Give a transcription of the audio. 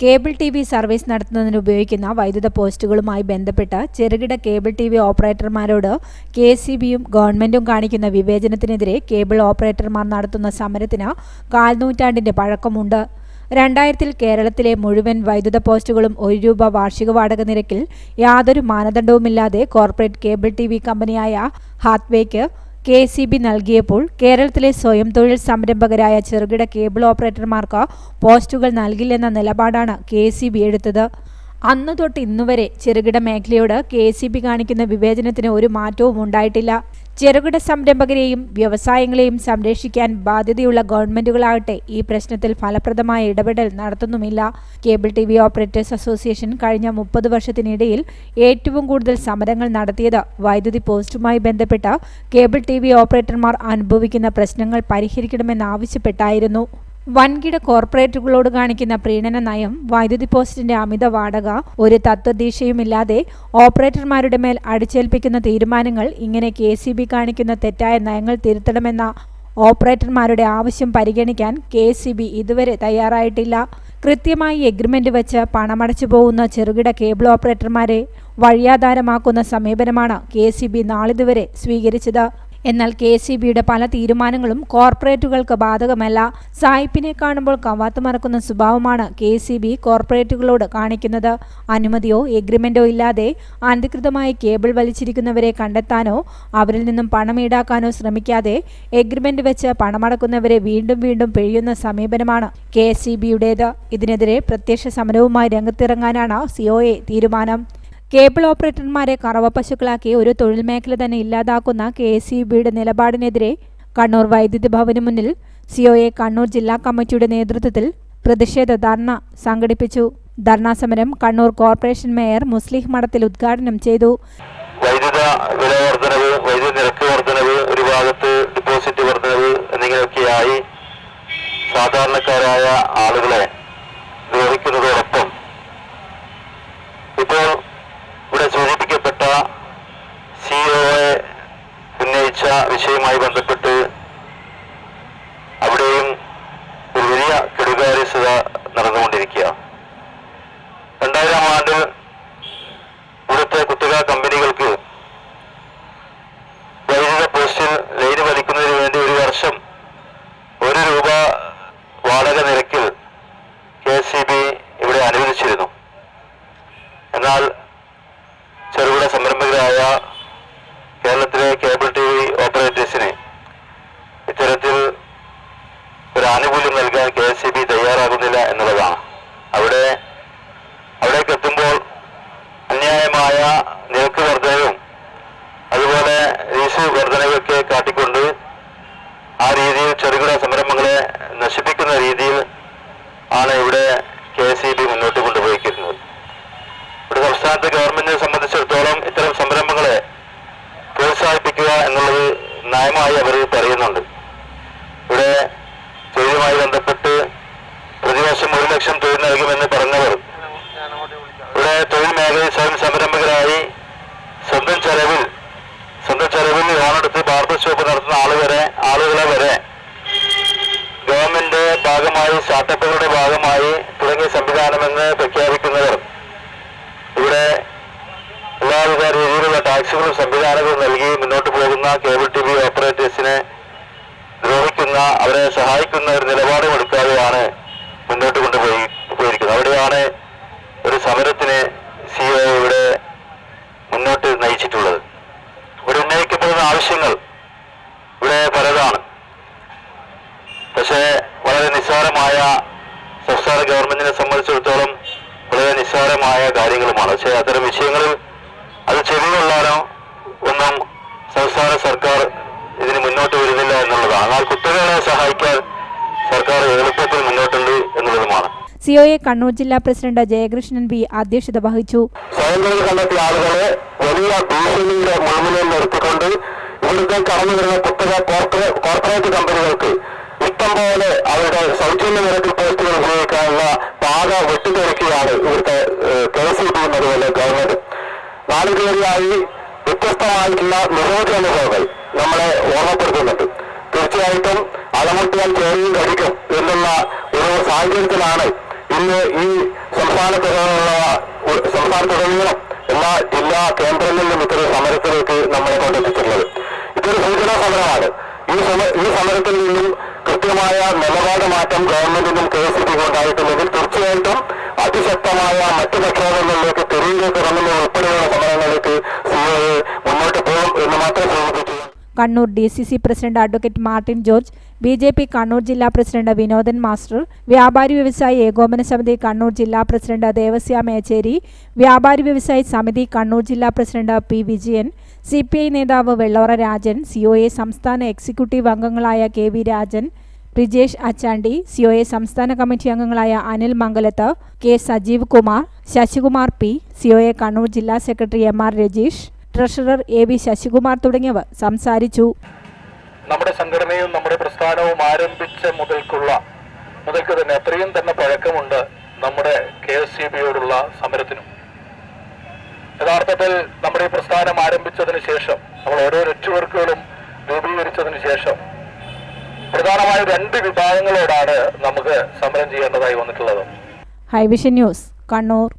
Cable T V service നടത്തുന്നതിന് ഉപയോഗിക്കുന്ന വൈദ്യുത പോസ്റ്റുകളുമായി ബന്ധപ്പെട്ട് ചെറുകിട കേബിൾ ടി വി ഓപ്പറേറ്റർമാരോട് കെ സി ബിയും ഗവൺമെന്റും കാണിക്കുന്ന വിവേചനത്തിനെതിരെ കേബിൾ ഓപ്പറേറ്റർമാർ നടത്തുന്ന സമരത്തിന് കാൽനൂറ്റാണ്ടിന്റെ പഴക്കമുണ്ട്. രണ്ടായിരത്തിൽ കേരളത്തിലെ മുഴുവൻ വൈദ്യുത പോസ്റ്റുകളും ഒരു രൂപ വാർഷിക വാടക നിരക്കിൽ യാതൊരു മാനദണ്ഡവുമില്ലാതെ കോർപ്പറേറ്റ് കേബിൾ ടി കമ്പനിയായ ഹാത്വേക്ക് കെ സി ബി നൽകിയപ്പോൾ കേരളത്തിലെ സ്വയം തൊഴിൽ സംരംഭകരായ ചെറുകിട കേബിൾ ഓപ്പറേറ്റർമാർക്ക് പോസ്റ്റുകൾ നൽകില്ലെന്ന നിലപാടാണ് കെ സി ബി എടുത്തത്. അന്ന് തൊട്ട് ഇന്നുവരെ ചെറുകിട മേഖലയോട് കെ സി ബി കാണിക്കുന്ന വിവേചനത്തിന് ഒരു മാറ്റവും ഉണ്ടായിട്ടില്ല. ചെറുകിട സംരംഭകരെയും വ്യവസായങ്ങളെയും സംരക്ഷിക്കാൻ ബാധ്യതയുള്ള ഗവൺമെന്റുകളാകട്ടെ ഈ പ്രശ്നത്തിൽ ഫലപ്രദമായ ഇടപെടൽ നടത്തുന്നുമില്ല. Cable T V operators association കഴിഞ്ഞ മുപ്പത് വർഷത്തിനിടയിൽ ഏറ്റവും കൂടുതൽ സമരങ്ങൾ നടത്തിയത് വൈദ്യുതി പോസ്റ്റുമായി ബന്ധപ്പെട്ട കേബിൾ ടി വി ഓപ്പറേറ്റർമാർ അനുഭവിക്കുന്ന പ്രശ്നങ്ങൾ പരിഹരിക്കണമെന്നാവശ്യപ്പെട്ടായിരുന്നു. വൻകിട കോർപ്പറേറ്റുകളോട് കാണിക്കുന്ന പ്രീണന നയം വൈദ്യുതി പോസ്റ്റിന്റെ അമിത വാടക ഒരു തത്വദീക്ഷയുമില്ലാതെ ഓപ്പറേറ്റർമാരുടെ മേൽ അടിച്ചേൽപ്പിക്കുന്ന തീരുമാനങ്ങൾ ഇങ്ങനെ കെ സി ബി കാണിക്കുന്ന തെറ്റായ നയങ്ങൾ തിരുത്തണമെന്ന ഓപ്പറേറ്റർമാരുടെ ആവശ്യം പരിഗണിക്കാൻ കെ സി ബി ഇതുവരെ തയ്യാറായിട്ടില്ല. കൃത്യമായി എഗ്രിമെന്റ് വെച്ച് പണമടച്ചു പോകുന്ന ചെറുകിട കേബിൾ ഓപ്പറേറ്റർമാരെ വഴിയാധാരമാക്കുന്ന സമീപനമാണ് കെ സി ബി നാളിതുവരെ സ്വീകരിച്ചത്. എന്നാൽ കെ സി ബിയുടെ പല തീരുമാനങ്ങളും കോർപ്പറേറ്റുകൾക്ക് ബാധകമല്ല. സായിപ്പിനെ കാണുമ്പോൾ കവാത്ത് മറക്കുന്ന സ്വഭാവമാണ് കെ സി ബി കോർപ്പറേറ്റുകളോട് കാണിക്കുന്നത്. അനുമതിയോ എഗ്രിമെന്റോ ഇല്ലാതെ അനധികൃതമായി കേബിൾ വലിച്ചിരിക്കുന്നവരെ കണ്ടെത്താനോ അവരിൽ നിന്നും പണം ഈടാക്കാനോ ശ്രമിക്കാതെ എഗ്രിമെന്റ് വെച്ച് പണമടക്കുന്നവരെ വീണ്ടും വീണ്ടും പിഴിയുന്ന സമീപനമാണ് കെ സി ബിയുടേത്. ഇതിനെതിരെ പ്രത്യക്ഷ സമരവുമായി രംഗത്തിറങ്ങാനാണ് സിഒഎ തീരുമാനം. കേബിൾ ഓപ്പറേറ്റർമാരെ കറവപ്പശുക്കളാക്കി ഒരു തൊഴിൽ മേഖല തന്നെ ഇല്ലാതാക്കുന്ന കെ എസ് യു ബിയുടെ നിലപാടിനെതിരെ കണ്ണൂർ വൈദ്യുതി ഭവന് മുന്നിൽ സിഒഎ കണ്ണൂർ ജില്ലാ കമ്മിറ്റിയുടെ നേതൃത്വത്തിൽ പ്രതിഷേധ ധർണ സംഘടിപ്പിച്ചു. ധർണാ സമരം കണ്ണൂർ കോർപ്പറേഷൻ മേയർ മുസ്ലിഹ് മഠത്തിൽ ഉദ്ഘാടനം ചെയ്തു. വൈദ്യുത വില വർധനവ് വൈദ്യുത നിരക്ക് വർധനവ് ഒരു ഭാഗത്ത് ഡിപ്പോസിറ്റ് വർധനവ് എന്നിങ്ങനെയൊക്കെയായി സാധാരണക്കാരായ ആളുകളെ ദ്രോഹിക്കുന്നതോടൊപ്പം ഇപ്പോൾ ഇവിടെ സൂചിപ്പിക്കപ്പെട്ട സിഒഎ ഉന്നയിച്ച വിഷയവുമായി ബന്ധപ്പെട്ട് അവിടെയും ഒരു വലിയ കെടുകാര്യസ്ഥത നടന്നുകൊണ്ടിരിക്കുക രണ്ടായിരം ആണ്ടിൽ ഇവിടുത്തെ കുത്തക കമ്പനികൾക്ക് വൈദ്യുത പോസ്റ്റിൽ ലൈന് വലിക്കുന്നതിന് വേണ്ടി ഒരു വർഷം ഒരു രൂപ വാടക നിരക്കിൽ കെ സി ബി ഇവിടെ അനുവദിച്ചിരുന്നു. എന്നാൽ ചെറുകിട സംരംഭകരായ കേരളത്തിലെ കേബിൾ ടി വി ഓപ്പറേറ്റേഴ്സിന് ഇത്തരത്തിൽ ഒരു ആനുകൂല്യം നൽകാൻ കെ എസ് ബി തയ്യാറാകുന്നില്ല എന്നുള്ളതാണ്. അവിടെ അവിടേക്ക് എത്തുമ്പോൾ അന്യായമായ നിരക്ക് വർധനവും അതുപോലെ രീസു വർധനവൊക്കെ കാട്ടിക്കൊണ്ട് ആ രീതിയിൽ ചെറുകിട സംരംഭങ്ങളെ നശിപ്പിക്കുന്ന രീതിയിൽ ആണ് ഇവിടെ കെ എസ് ഇ ബി മുന്നോട്ട് കൊണ്ടുപോയിരിക്കുന്നത്. ഇവിടെ സംസ്ഥാനത്തെ ഗവൺമെന്റിനെ സംബന്ധിച്ചിടത്തോളം ഇത്തരം സംരംഭങ്ങളെ പ്രോത്സാഹിപ്പിക്കുക എന്നുള്ളത് നയമായി അവർ പറയുന്നുണ്ട്. തൊഴിലുമായി ബന്ധപ്പെട്ട് പ്രതിവർഷം ഒരു ലക്ഷം തൊഴിൽ നൽകുമെന്ന് പറഞ്ഞവർ. ഇവിടെ തൊഴിൽ മേഖലയിൽ സ്വയം സംരംഭകരായി സ്വന്തം ചെലവിൽ സ്വന്തം ചെലവിൽ ലോണെടുത്ത് ബാർബർ ഷോപ്പ് നടത്തുന്ന ആളുവരെ ആളുകളെ വരെ ഗവൺമെന്റ് ഭാഗമായി സ്റ്റാർട്ടപ്പുകളുടെ ഭാഗമായി തുടങ്ങിയ സംവിധാനമെന്ന് പ്രഖ്യാപിക്കുന്നവർ. ഇവിടെ എല്ലാവിധ രീതിയിലുള്ള ടാക്സുകളും സംവിധാനങ്ങളും നൽകി മുന്നോട്ട് പോകുന്ന കേബിൾ ടി വി ഓപ്പറേറ്റേഴ്സിനെ ദ്രോഹിക്കുന്ന അവരെ സഹായിക്കുന്ന ഒരു നിലപാടും എടുക്കാതെയാണ് മുന്നോട്ട് കൊണ്ടുപോയി പോയിരിക്കുന്നത്. അവിടെയാണ് ഒരു സമരത്തിന് സി ഒ ഇവിടെ മുന്നോട്ട് നയിച്ചിട്ടുള്ളത്. ഇവിടെ ഉന്നയിക്കപ്പെടുന്ന ആവശ്യങ്ങൾ ഇവിടെ പലതാണ്. പക്ഷേ വളരെ നിസ്സാരമായ സംസ്ഥാന ഗവൺമെന്റിനെ സംബന്ധിച്ചിടത്തോളം വളരെ നിസ്സാരമായ കാര്യങ്ങളുമാണ്. പക്ഷേ അത്തരം വിഷയങ്ങളിൽ അത് ചെവികൊള്ളാനോ ഒന്നും സംസ്ഥാന സർക്കാർ ഇതിന് മുന്നോട്ട് വരുന്നില്ല എന്നുള്ളതാണ് എന്നാൽ കുത്തകളെ സഹായിക്കാൻ സർക്കാർ എളുപ്പത്തിൽ മുന്നോട്ടുണ്ട് എന്നുള്ളതുമാണ്. സിഒഎ കണ്ണൂർ ജില്ലാ പ്രസിഡന്റ് ജയകൃഷ്ണൻ ബി അധ്യക്ഷത വഹിച്ചു. സ്വയംതൊഴിൽ കണ്ടെത്തിയ ആളുകളെ വലിയ ഭീഷണിയുടെ മുൾമുനയിൽ നിർത്തിക്കൊണ്ട് ഇവിടുത്തെ കടന്നു വരുന്ന കുത്തക കോർപ്പറേ- കോർപ്പറേറ്റ് കമ്പനികൾക്ക് ഇഷ്ടം പോലെ അവരുടെ സൗജന്യ നിരക്കിൽ പോസ്റ്റുകൾ ഉപയോഗിക്കാനുള്ള പാത വെട്ടിത്തെറിക്കുകയാണ് ഇവിടുത്തെ കെ സി ബി അതുപോലെ ഗവൺമെന്റ്. നാളിതുവരെയായി വ്യത്യസ്തമായിട്ടുള്ള അനുഭവങ്ങൾ നമ്മളെ ഓർമ്മപ്പെടുത്തുന്നുണ്ട്. തീർച്ചയായിട്ടും അളമുട്ടിയാൽ ചേരിയും കഴിക്കും എന്നുള്ള ഒരു സാഹചര്യത്തിലാണ് ഇന്ന് ഈ സംസ്ഥാനത്തുടനീള സംസ്ഥാനത്തുടനീളം എല്ലാ ജില്ലാ കേന്ദ്രങ്ങളിലും ഇത്തരം സമരത്തിലേക്ക് നമ്മളെ കൊണ്ടെത്തിച്ചിട്ടുള്ളത്. ഇതൊരു സൂചനാ സമരമാണ്. ഈ സമ ഈ സമരത്തിൽ നിന്നും കൃത്യമായ നിലപാട് മാറ്റം ഗവൺമെന്റിനും കെ എസ് ബിക്കും ഉണ്ടായിട്ടുണ്ടെങ്കിൽ തീർച്ചയായിട്ടും അതിശക്തമായ മറ്റു പ്രക്ഷോഭങ്ങളിലേക്ക് തെരുവിലേക്ക് ഇറങ്ങുന്ന ഉൾപ്പെടെയുള്ള Kannur D C C president advocate Martin George B J P Kannur ജില്ലാ പ്രസിഡന്റ് വിനോദൻ മാസ്റ്റർ വ്യാപാരി വ്യവസായി ഏകോപന സമിതി കണ്ണൂർ ജില്ലാ പ്രസിഡന്റ് ദേവസ്യ മേച്ചേരി വ്യാപാരി വ്യവസായി സമിതി കണ്ണൂർ ജില്ലാ president P Vijayan C P I നേതാവ് Vellora Rajan C O A സംസ്ഥാന എക്സിക്യൂട്ടീവ് അംഗങ്ങളായ K V Rajan Rijesh Achandi C O A സംസ്ഥാന കമ്മിറ്റി അംഗങ്ങളായ Anil Mangalath K Sajeev Kumar Sasikumar P C O A Kannur ജില്ലാ secretary M R Rajeesh treasurer A V Sasikumar തുടങ്ങിയവർ സംസാരിച്ചു. നമ്മുടെ സംഘടനയും നമ്മുടെ പ്രസ്ഥാനവും ആരംഭിച്ച മുതൽക്കുള്ള മുതൽക്ക് തന്നെ അത്രയും തന്നെ പഴക്കമുണ്ട് നമ്മുടെ കെ എസ് സി ബിയോടുള്ള സമരത്തിനും. യഥാർത്ഥത്തിൽ നമ്മുടെ ഈ പ്രസ്ഥാനം ആരംഭിച്ചതിന് ശേഷം നമ്മൾ ഓരോ നെറ്റ്വർക്കുകളും രൂപീകരിച്ചതിന് ശേഷം പ്രധാനമായ രണ്ട് വിഭാഗങ്ങളോടാണ് നമുക്ക് സമരം ചെയ്യേണ്ടതായി വന്നിട്ടുള്ളത്. Highvision news Kannur.